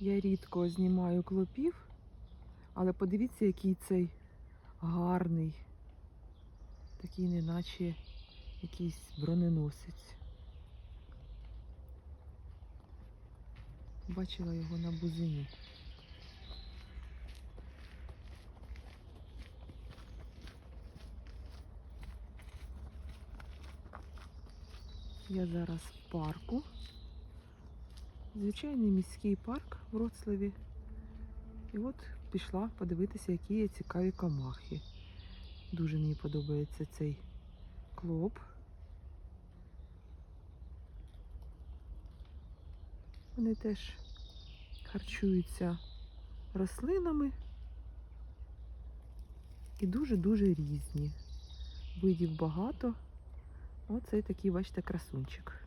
Я рідко знімаю клопів, але подивіться, який цей гарний. Такий неначе якийсь броненосець. Бачила його на бузині. Я зараз в парку. Звичайний міський парк в Вроцлаві. І от пішла подивитися, які є цікаві комахи. Дуже мені подобається цей клоп. Вони теж харчуються рослинами і дуже-дуже різні. Видів багато. Оцей такий, бачите, красунчик.